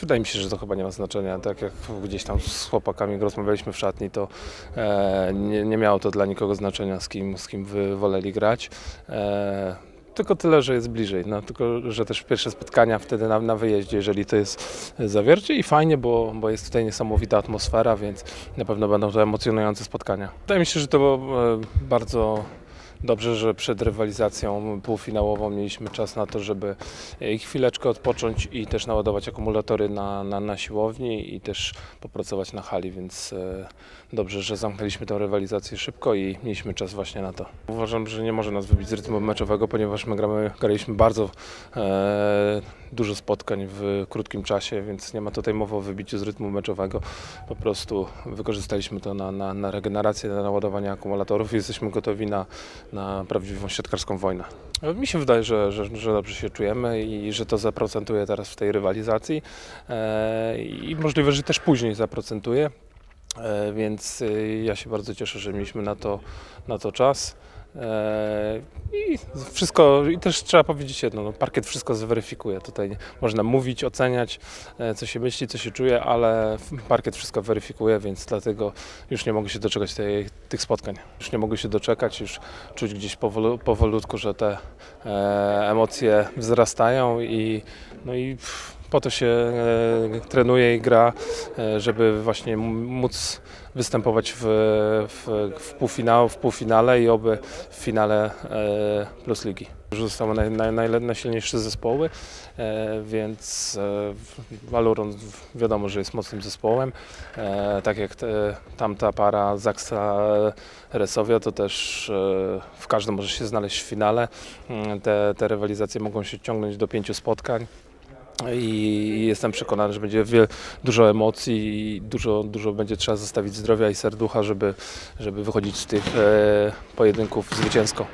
Wydaje mi się, że to chyba nie ma znaczenia. Tak jak gdzieś tam z chłopakami rozmawialiśmy w szatni, to e, nie, nie miało to dla nikogo znaczenia, z kim, z kim wy woleli grać. E, tylko tyle, że jest bliżej. No, tylko, że też pierwsze spotkania wtedy na, na wyjeździe, jeżeli to jest zawiercie i fajnie, bo, bo jest tutaj niesamowita atmosfera, więc na pewno będą to emocjonujące spotkania. Wydaje mi się, że to było e, bardzo dobrze, że przed rywalizacją półfinałową mieliśmy czas na to, żeby e, chwileczkę odpocząć i też naładować akumulatory na, na, na siłowni i też popracować na hali, więc e, dobrze, że zamknęliśmy tę rywalizację szybko i mieliśmy czas właśnie na to. Uważam, że nie może nas wybić z rytmu meczowego, ponieważ my gramy, graliśmy bardzo e, dużo spotkań w krótkim czasie, więc nie ma tutaj mowy o wybiciu z rytmu meczowego. Po prostu wykorzystaliśmy to na, na, na regenerację, na naładowanie akumulatorów i jesteśmy gotowi na, na prawdziwą siatkarską wojnę. Mi się wydaje, że, że, że dobrze się czujemy i że to zaprocentuje teraz w tej rywalizacji e, i możliwe, że też później zaprocentuje. E, Więc y, ja się bardzo cieszę, że mieliśmy na to, na to czas. E, I wszystko, i też trzeba powiedzieć jedno, no, parkiet wszystko zweryfikuje. Tutaj można mówić, oceniać, e, co się myśli, co się czuje, ale parkiet wszystko weryfikuje, więc dlatego już nie mogę się doczekać tej, tych spotkań. Już nie mogę się doczekać, już czuć gdzieś powolu, powolutku, że te e, emocje wzrastają i, no i pff, po to się e, trenuje i gra, e, żeby właśnie móc występować w, w, w, półfinale, w półfinale i oby w finale e, plus ligi. Zostały naj, naj, naj, najsilniejsze zespoły, e, więc e, Waluron wiadomo, że jest mocnym zespołem. E, tak jak te, tamta para Zaksa Resowia, to też e, w każdym może się znaleźć w finale. Mm, Te, te rywalizacje mogą się ciągnąć do pięciu spotkań. I jestem przekonany, że będzie dużo emocji i dużo, dużo będzie trzeba zostawić zdrowia i serducha, żeby, żeby wychodzić z tych e, pojedynków zwycięsko.